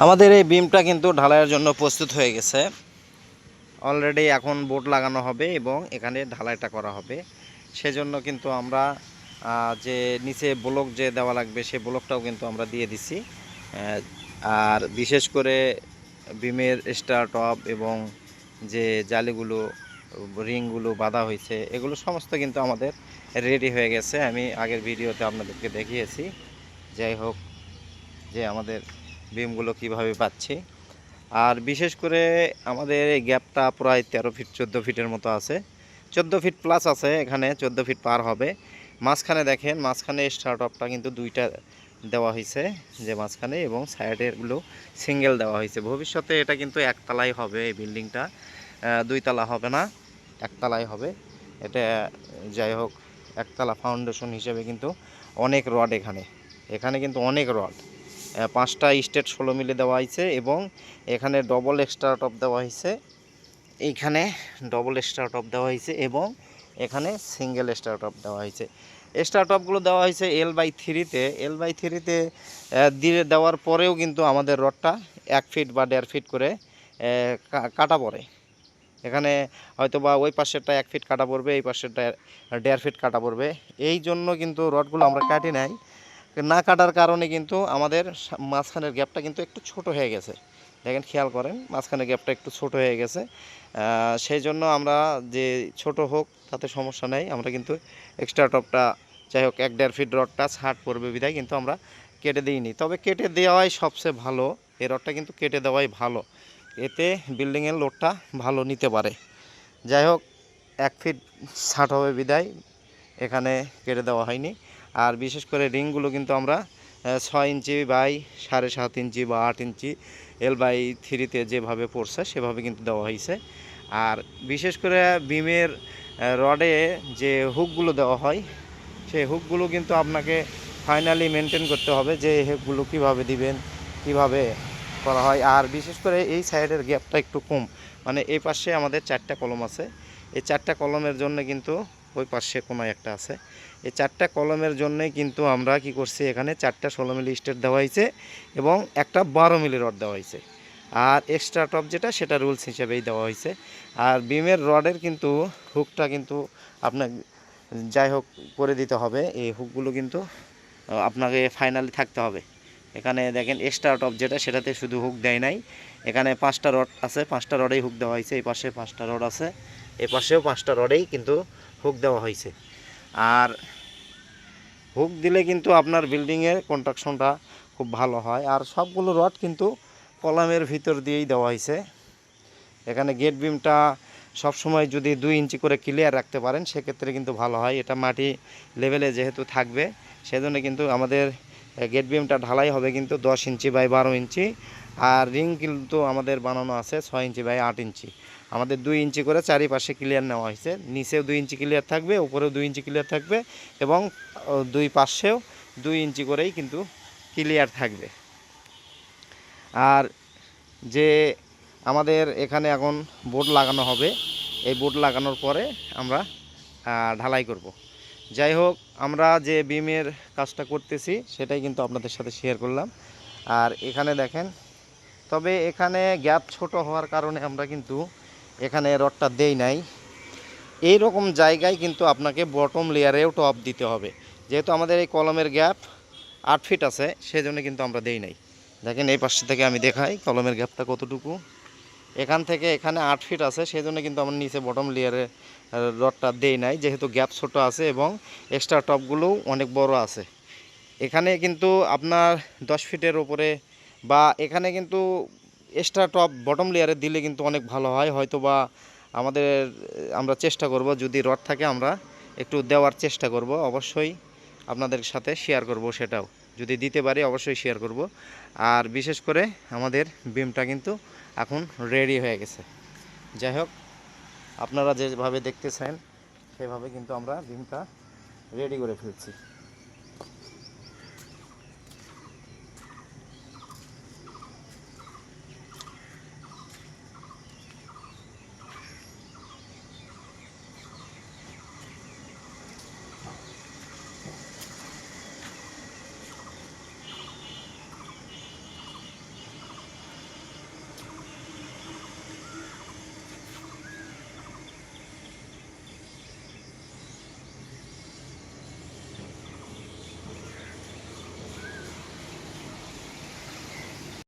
আমাদের এই বিমটা কিন্তু ঢালাইয়ের জন্য প্রস্তুত হয়ে গেছে। অলরেডি এখন বোর্ড লাগানো হবে এবং এখানে ঢালাইটা করা হবে। সেজন্য কিন্তু আমরা যে নিচে ব্লক যে দেওয়া লাগবে সে ব্লকটাও কিন্তু আমরা দিয়ে দিছি। আর বিশেষ করে বিমের স্টার টপ এবং যে জালিগুলো, রিংগুলো বাঁধা হয়েছে, এগুলো সমস্ত কিন্তু আমাদের রেডি হয়ে গেছে। আমি আগের ভিডিওতে আপনাদেরকে দেখিয়েছি। যাই হোক, যে আমাদের বিমগুলো কীভাবে পাচ্ছি। আর বিশেষ করে আমাদের এই গ্যাপটা প্রায় তেরো ফিট, চোদ্দ ফিটের মতো আছে। চোদ্দ ফিট প্লাস আছে এখানে, চোদ্দ ফিট পার হবে। মাঝখানে দেখেন, মাঝখানে স্টার্ট আপটা কিন্তু দুইটা দেওয়া হয়েছে, যে মাঝখানে এবং সাইডেরগুলো সিঙ্গেল দেওয়া হয়েছে। ভবিষ্যতে এটা কিন্তু একতলাই হবে এই বিল্ডিংটা দুইতলা হবে না, একতলাই হবে। এটা যাই হোক, একতলা ফাউন্ডেশন হিসেবে কিন্তু অনেক রড এখানে। এখানে কিন্তু অনেক রড পাঁচটা স্টেট ষোলো মিলে দেওয়া হয়েছে এবং এখানে ডবল এক্সট্রা টপ দেওয়া হয়েছে। এইখানে ডবল এক্সট্রা টপ দেওয়া হয়েছে এবং এখানে সিঙ্গেল এক্সট্রা টপ দেওয়া হয়েছে। এক্সট্রা টপগুলো দেওয়া হয়েছে এল বাই থ্রিতে এল বাই থ্রিতে দিয়ে দেওয়ার পরেও কিন্তু আমাদের রডটা এক ফিট বা দেড় ফিট করে কাটা পড়ে। এখানে হয়তো বা ওই পাশেরটা এক ফিট কাটা পড়বে, এই পাশেরটা দেড় ফিট কাটা পড়বে। এই জন্য কিন্তু রডগুলো আমরা কাটি নাই। না কাটার কারণে কিন্তু আমাদের মাঝখানের গ্যাপটা কিন্তু একটু ছোট হয়ে গেছে। দেখেন, খেয়াল করেন, মাঝখানের গ্যাপটা একটু ছোট হয়ে গেছে। সেই জন্য আমরা যে ছোট হোক, তাতে সমস্যা নেই। আমরা কিন্তু এক্সট্রা টপটা যাই হোক, এক দেড় ফিট রডটা ছাট পড়বে বিধায় কিন্তু আমরা কেটে দিইনি। তবে কেটে দেওয়াই সবচেয়ে ভালো। এই রডটা কিন্তু কেটে দেওয়াই ভালো। এতে বিল্ডিংয়ের লোডটা ভালো নিতে পারে। যাই হোক, এক ফিট ছাট হবে বিদায় এখানে কেটে দেওয়া হয়নি। আর বিশেষ করে রিংগুলো কিন্তু আমরা ছয় ইঞ্চি বাই সাড়ে সাত ইঞ্চি বা আট ইঞ্চি এল বাই থ্রিতে যেভাবে পড়ছে সেভাবে কিন্তু দেওয়া হয়েছে। আর বিশেষ করে বিমের রডে যে হুকগুলো দেওয়া হয়, সেই হুকগুলো কিন্তু আপনাকে ফাইনালি মেনটেন করতে হবে যে হুকগুলো কীভাবে দিবেন, কীভাবে করা হয়। আর বিশেষ করে এই সাইডের গ্যাপটা একটু কম। মানে এই পাশে আমাদের চারটা কলম আছে। এই চারটা কলমের জন্য কিন্তু ওই পাশে কোনো একটা আছে। এই চারটা কলমের জন্যই কিন্তু আমরা কি করছি, এখানে চারটা ষোলো মিলি স্টেট দেওয়া হয়েছে এবং একটা বারো মিলি রড দেওয়া হয়েছে। আর এক্সট্রা টপ যেটা, সেটা রুলস হিসেবেই দেওয়া হয়েছে। আর বিমের রডের কিন্তু হুকটা কিন্তু আপনার যাই হোক করে দিতে হবে। এই হুকগুলো কিন্তু আপনাকে ফাইনালি থাকতে হবে। এখানে দেখেন এক্সট্রা টপ যেটা, সেটাতে শুধু হুক দেয় নাই। এখানে পাঁচটা রড আছে, পাঁচটা রডেই হুক দেওয়া হয়েছে। এই পাশে পাঁচটা রড আছে এ পাশেও পাঁচটা রডেই কিন্তু হুক দেওয়া হয়েছে। আর হুক দিলে কিন্তু আপনার বিল্ডিংয়ের কনস্ট্রাকশনটা খুব ভালো হয়। আর সবগুলো রড কিন্তু কলামের ভিতর দিয়েই দেওয়া হয়েছে। এখানে গেট বিমটা সবসময় যদি দুই ইঞ্চি করে ক্লিয়ার রাখতে পারেন, সেক্ষেত্রে কিন্তু ভালো হয়। এটা মাটি লেভেলে যেহেতু থাকবে, সেজন্য কিন্তু আমাদের গেট বিমটা ঢালাই হবে কিন্তু দশ ইঞ্চি বাই বারো ইঞ্চি। আর রিং কিন্তু আমাদের বানানো আছে ছয় ইঞ্চি বাই আট ইঞ্চি। আমাদের দুই ইঞ্চি করে চারিপাশে ক্লিয়ার নেওয়া হয়েছে। নিচেও দুই ইঞ্চি ক্লিয়ার থাকবে, উপরেও দুই ইঞ্চি ক্লিয়ার থাকবে এবং দুই পাশেও দুই ইঞ্চি করেই কিন্তু ক্লিয়ার থাকবে। আর যে আমাদের এখানে এখন বোর্ড লাগানো হবে, এই বোর্ড লাগানোর পরে আমরা ঢালাই করব। যাই হোক, আমরা যে বিমের কাজটা করতেছি সেটাই কিন্তু আপনাদের সাথে শেয়ার করলাম। আর এখানে দেখেন তবে এখানে গ্যাপ ছোট হওয়ার কারণে আমরা কিন্তু এখানে রডটা দেই নাই। এই রকম জায়গায় কিন্তু আপনাকে বটম লেয়ারেও টপ দিতে হবে। যেহেতু আমাদের এই কলমের গ্যাপ আট ফিট আছে, সেজন্য কিন্তু আমরা দেই নাই। দেখেন এই পাশ থেকে আমি দেখাই কলমের গ্যাপটা কতটুকু। এখান থেকে এখানে আট ফিট আছে সেই জন্য কিন্তু আমরা নিচে বটম লেয়ারে রডটা দেই নাই। যেহেতু গ্যাপ ছোট আছে এবং এক্সট্রা টপগুলোও অনেক বড় আছে। এখানে কিন্তু আপনার দশ ফিটের ওপরে বা এখানে কিন্তু এক্সট্রা টপ বটম লেয়ারে দিলে কিন্তু অনেক ভালো হয়। হয়তো বা আমাদের, আমরা চেষ্টা করব, যদি রড থাকে আমরা একটু দেওয়ার চেষ্টা করব। অবশ্যই আপনাদের সাথে শেয়ার করব সেটাও। যদি দিতে পারি অবশ্যই শেয়ার করব। আর বিশেষ করে আমাদের বিমটা কিন্তু এখন রেডি হয়ে গেছে। যাই হোক, আপনারা যেভাবে দেখতে চান সেভাবে কিন্তু আমরা বিমটা রেডি করে ফেলছি।